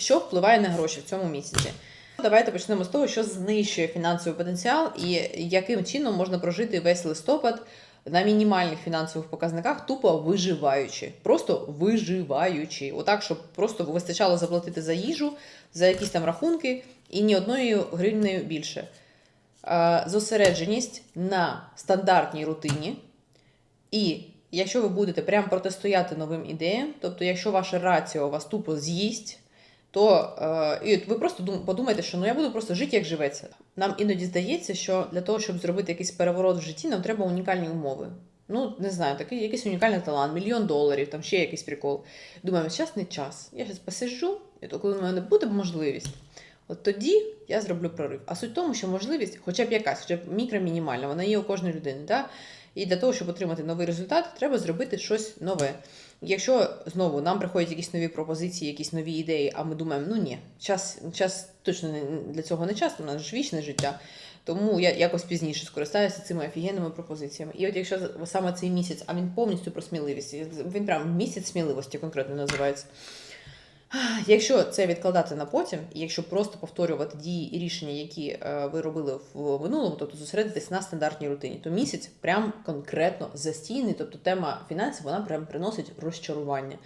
Що впливає на гроші в цьому місяці? Давайте почнемо з того, що знищує фінансовий потенціал і яким чином можна прожити весь листопад на мінімальних фінансових показниках, тупо виживаючи. Просто виживаючи. Отак, щоб просто вистачало заплатити за їжу, за якісь там рахунки і ні одною гривнею більше. Зосередженість на стандартній рутині. І якщо ви будете прям протистояти новим ідеям, тобто, якщо ваше раціо вас тупо з'їсть, то е, і ви просто дум- подумайте, що ну я буду просто жити, як живеться. Нам іноді здається, що для того, щоб зробити якийсь переворот в житті, нам треба унікальні умови. Ну, не знаю, такий якийсь унікальний талант, мільйон доларів, там ще якийсь прикол. Думаємо, зараз не час. Я зараз посиджу, і то коли в мене буде можливість, от тоді я зроблю прорив. А суть в тому, що можливість, хоча б якась, хоча б мікромінімальна, вона є у кожної людини. Да? І для того, щоб отримати новий результат, треба зробити щось нове. Якщо знову нам приходять якісь нові пропозиції, якісь нові ідеї, а ми думаємо, ну ні, час, час точно не для цього не час, у нас ж вічне життя. Тому я якось пізніше скористаюся цими офігенними пропозиціями. І от якщо саме цей місяць, а він повністю про сміливість, він прям місяць сміливості конкретно називається. Якщо це відкладати на потім, і якщо просто повторювати дії і рішення, які е, ви робили в минулому, тобто зосередитись на стандартній рутині, то місяць прям конкретно застійний, тобто тема фінансів вона прям приносить розчарування.